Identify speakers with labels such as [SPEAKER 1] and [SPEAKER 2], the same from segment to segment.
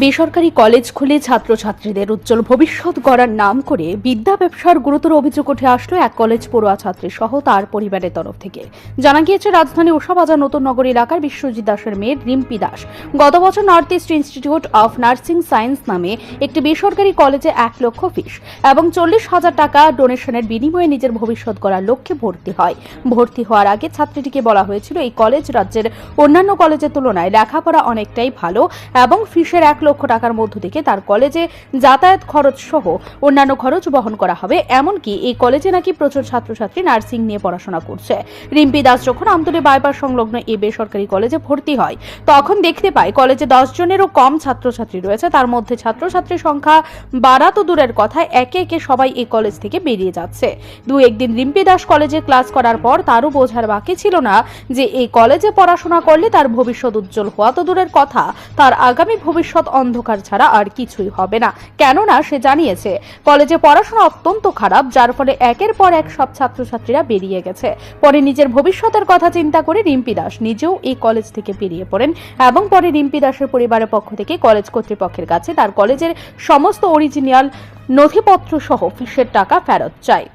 [SPEAKER 1] বেসরকারি কলেজ খুলে ছাত্রছাত্রীদের উজ্জ্বল ভবিষ্যৎ গড়ার নাম করে বিদ্যা ব্যবসার গুরুতর অভিযোগ উঠে আসলো এক কলেজ পড়ুয়া ছাত্রী সহ তার পরিবারের তরফ থেকে। জানা গিয়েছে, রাজধানী ওষাবাজার নতুন নগর এলাকার বিশ্বজিৎ দাসের মেয়ে রিম্পি দাস। গত বছর North East Institute of Nursing Science নামে একটি বেসরকারি কলেজে এক লক্ষ ফিস এবং চল্লিশ হাজার টাকা ডোনেশনের বিনিময়ে নিজের ভবিষ্যৎ গড়ার লক্ষ্যে ভর্তি হয়। ভর্তি হওয়ার আগে ছাত্রীটিকে বলা হয়েছিল, এই কলেজ রাজ্যের অন্যান্য কলেজের তুলনায় লেখাপড়া অনেকটাই ভালো এবং ফিসের এক লক্ষ টাকার মধ্য থেকে তার কলেজে যাতায়াত খরচ সহ অন্যান্য খরচ বহন করা হবে। এমনকি এই কলেজে নাকি প্রচুর ছাত্রছাত্রী নার্সিং নিয়ে পড়াশোনা করছে। রিম্পি দাস যখন আমতলী বাইপাস সংলগ্ন এই বেসরকারি কলেজে ভর্তি হয়, তখন দেখতে পায় কলেজে দশ জনেরও কম ছাত্রছাত্রী রয়েছে। তার মধ্যে ছাত্রছাত্রীর সংখ্যা বাড়া তো দূরের কথা, একে একে সবাই এই কলেজ থেকে বেরিয়ে যাচ্ছে। দু একদিন রিম্পি দাস কলেজে ক্লাস করার পর তারও বোঝার বাকি ছিল না যে এই কলেজে পড়াশোনা করলে তার ভবিষ্যৎ উজ্জ্বল হওয়া তো দূরের কথা, তার আগামী ভবিষ্যৎ অন্ধকার ছাড়া আর কিছুই হবে না। কেননা সে জানিয়েছে, কলেজে পড়াশোনা অত্যন্ত খারাপ, যার ফলে একের পর এক সব ছাত্রছাত্রীরা বেরিয়ে গেছে। পরে নিজের ভবিষ্যতের কথা চিন্তা করে রিম্পি দাস নিজেও এই কলেজ থেকে বেরিয়ে পড়েন এবং পরে রিম্পি দাসের পরিবারের পক্ষ থেকে কলেজ কর্তৃপক্ষের কাছে তার কলেজের সমস্ত অরিজিনাল নথিপত্র সহ ফিসের টাকা ফেরত চায়।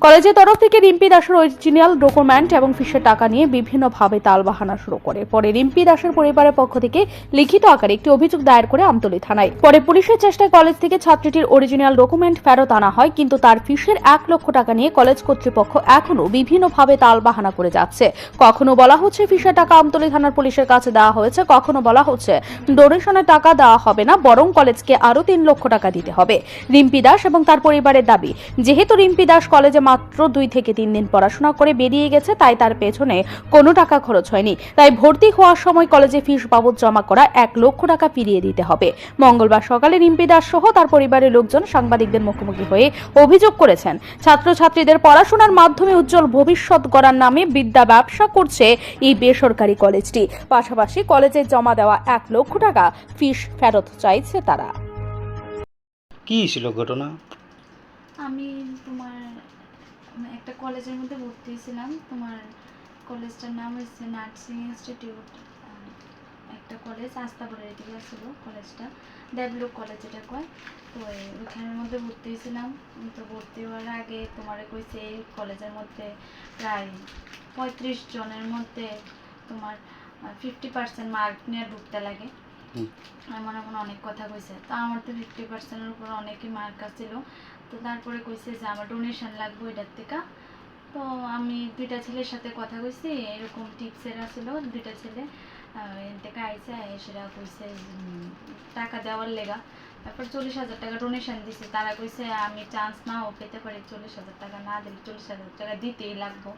[SPEAKER 1] কলেজের তরফ থেকে রিম্পি দাসের অরিজিনাল ডকুমেন্ট এবং ফিসের টাকা নিয়ে বিভিন্নভাবে তালবাহানা শুরু করে। পরে রিম্পি দাসের পরিবারের পক্ষ থেকে লিখিত আকারে একটি অভিযোগ দায়ের করে আমতলী থানায়। পরে পুলিশের চেষ্টায় কলেজ থেকে ছাত্রীটির অরিজিনাল ডকুমেন্ট ফেরত আনা হয়, কিন্তু তার ফিসের এক লক্ষ টাকা নিয়ে কলেজ কর্তৃপক্ষ এখনও বিভিন্নভাবে তালবাহানা করে যাচ্ছে। কখনো বলা হচ্ছে ফিসের টাকা আমতলী থানার পুলিশের কাছে দেওয়া হয়েছে, কখনো বলা হচ্ছে ডোনেশনের টাকা দেওয়া হবে না, বরং কলেজকে আরও তিন লক্ষ টাকা দিতে হবে। রিম্পি দাস এবং তার পরিবারের দাবি, যেহেতু রিম্পি দাস কলেজে মাত্র দুই থেকে তিন দিন পড়াশোনা করে বেরিয়ে গেছে তাই তার পেছনে কোনো টাকা খরচ হয়নি। তাই ভর্তি হওয়ার সময় কলেজে ফিস বাবদ জমা করা এক লক্ষ টাকা ফিরিয়ে দিতে হবে। মঙ্গলবার সকালে রিম্পি দাস সহ তার পরিবারের লোকজন সাংবাদিকদের মুখোমুখি হয়ে অভিযোগ করেছেন ছাত্রছাত্রীদের পড়াশোনার মাধ্যমে উজ্জ্বল ভবিষ্যৎ গড়ার নামে বিদ্যা ব্যবসা করছে এই বেসরকারি কলেজটি। পাশাপাশি কলেজে জমা দেওয়া এক লক্ষ টাকা ফিস ফেরত চাইছে তারা।
[SPEAKER 2] কি ছিল ঘটনা?
[SPEAKER 3] আমি তোমার একটা কলেজের মধ্যে ভর্তি হয়েছিলাম। তোমার কলেজটার নাম হচ্ছে নার্সিং ইনস্টিটিউট একটা কলেজ আস্তাপুরের এদিকে ছিল কলেজটা, দেবলোক কলেজ এটা কয়। তো ওইখানের মধ্যে ভর্তি হয়েছিলাম। তো ভর্তি হওয়ার আগে তোমার কইছে এই কলেজের মধ্যে প্রায় পঁয়ত্রিশ জনের মধ্যে তোমার ফিফটি পার্সেন্ট মার্ক নিয়ে ঢুকতে লাগে। এমন এমন অনেক কথা কইছে। তো আমার তো ফিফটি পার্সেন্টের উপর অনেকই মার্ক আসছিল। তো তারপরে কইছে যে আমার ডোনেশন লাগবে এটার থেকে। তো আমি দুইটা ছেলের সাথে কথা কইছি, এরকম টিপসের আসছিল দুইটা ছেলে। এর থেকে আইসে সেটা কইছে টাকা দেওয়ার লেগা। তারপর চল্লিশ হাজার টাকা ডোনেশন দিছে। তারা কইছে আমি চান্স নাও পেতে পারি চল্লিশ হাজার টাকা না দিলে চল্লিশ হাজার টাকা দিতেই লাগবো।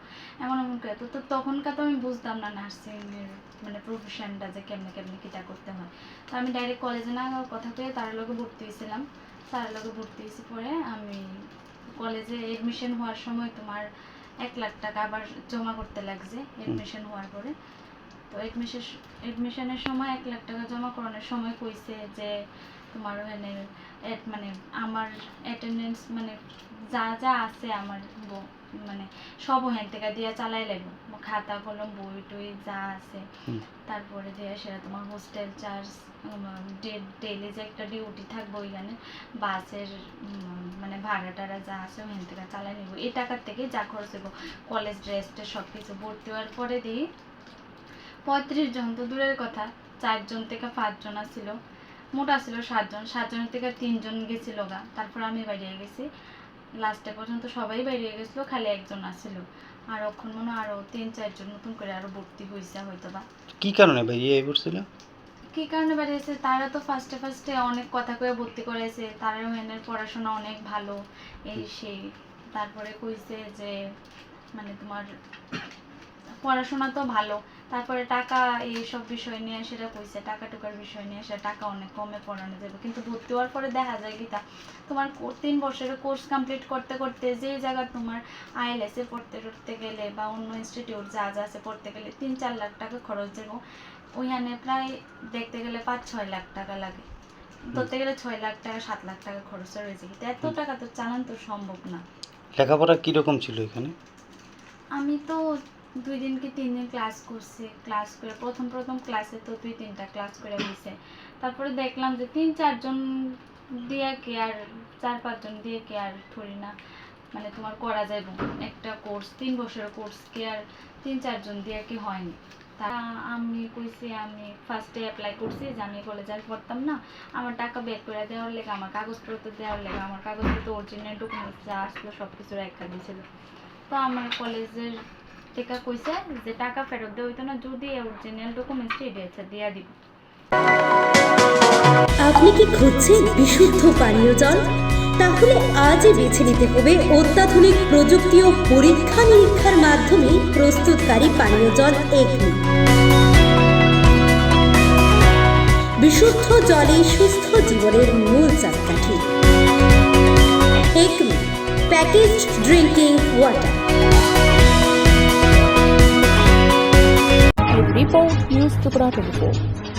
[SPEAKER 3] এমন এমন করে। তো তখনকার তো আমি বুঝতাম না নার্সিং এর মানে প্রফেশনটা যে কেমনে কেমনে কিটা করতে হয়। তো আমি ডাইরেক্ট কলেজে না কথা কয়ে তার লগে ভর্তি হয়েছিলাম। তার লগে ভর্তি হয়েছি পরে আমি কলেজে এডমিশন হওয়ার সময় তোমার এক লাখ টাকা আবার জমা করতে লাগছে এডমিশন হওয়ার পরে। তো এডমিশন এডমিশনের সময় এক লাখ টাকা জমা করানোর সময় কইছে যে তোমার এড- মানে আমার অ্যাটেন্ডেন্স মানে যা যা আছে আমার মানে সব ওখান থেকে দিয়ে চালাই লাগবে খাতা কলম বই টই যা আছে। তারপরে দিয়ে সেটা তোমার হোস্টেল চার্জ ডেইলি যে একটা ডিউটি থাকবে ওইখানে বাসের মানে ভাড়া টাড়া যা আছে ওখান থেকে চালাই নেব। এই টাকার থেকে যা খরচ হইব। কলেজ ড্রেস সব কিছু ভর্তি হওয়ার পরে দিই পঁয়ত্রিশ জন তো দূরের কথা। চারজন থেকে পাঁচজন ছিল মোটা ছিল সাতজন। সাতজনের থেকে তিনজন গেছিল গা। তারপর আমি বাইরে গেছি। লাস্টে পর্যন্ত সবাই বাইরে গেছিল খালি একজন আসছিল আর এখন মনে আরও তিন চারজন নতুন করে আরও ভর্তি হয়েছে হয়তো বা
[SPEAKER 2] কি কারণে বেরিয়ে পড়ছিল
[SPEAKER 3] কি কারণে বাড়িয়েছে তারা তো ফার্স্টে ফার্স্টে অনেক কথা কয়ে ভর্তি করেছে। তারা মেনের পড়াশোনা অনেক ভালো। এই সেই তারপরে কইছে যে মানে তোমার পড়াশোনা তো ভালো তারপরে টাকা এই সব বিষয় নিয়ে সেটা কইছে টাকা টুকার বিষয় নিয়ে সেটা টাকা অনেক কমে পড়ানো যাবে কিন্তু ভর্তি হওয়ার পরে দেখা যায় কি তা তোমার তিন বছরের কোর্স কমপ্লিট করতে করতে যে জায়গা তোমার আইএলএসে পড়তে টড়তে গেলে বা অন্য ইনস্টিটিউট যা যা আছে পড়তে গেলে তিন চার লাখ টাকা খরচ দেবো ওইখানে প্রায় দেখতে গেলে পাঁচ ছয় লাখ টাকা লাগে ধরতে গেলে ছয় লাখ টাকা সাত লাখ টাকা খরচ রয়েছে কিন্তু এত টাকা তো চালান তো সম্ভব না।
[SPEAKER 2] লেখাপড়া কীরকম ছিল এখানে?
[SPEAKER 3] আমি তো দুই দিন কি তিন দিন ক্লাস করছি ক্লাস করে প্রথম প্রথম ক্লাসে তো দুই তিনটা ক্লাস করে দিছে তারপরে দেখলাম যে তিন চারজন দিয়ে কে আর, চার পাঁচজন দিয়ে কে আর ধরি না। মানে তোমার করা যাইব একটা কোর্স তিন বছরের কোর্স কে আর তিন চারজন দিয়ে কি হয়নি। তা আমি কইছি, আমি ফার্স্টে অ্যাপ্লাই করছি, যে আমি কলেজে আর পড়তাম না। আমার টাকা ব্যাক করে দেওয়ার লেগে, আমার কাগজপত্র দেওয়ার লেগে, আমার কাগজপত্র অরিজিনাল ডকুমেন্টস যা আসলো সব কিছু রেখা দিয়েছিল। তো আমার কলেজের থেকে কইছে যে টাকা ফেরত দেওয়া হইতো না, যদি অরিজিনাল ডকুমেন্টস দিয়েছে দিয়া দিব
[SPEAKER 4] আপনি কি খুঁজছেন বিশুদ্ধ পানীয় জল? তাহলে আজই বেছে নিতে হবে অত্যাধুনিক প্রযুক্তি ও পরীক্ষা নিরীক্ষার মাধ্যমে প্রস্তুতকারী পানীয় জল এগনি বিশুদ্ধ জলে সুস্থ জীবনের মূল চাকাঠি। Acme package drinking water.
[SPEAKER 1] people used to gratitude.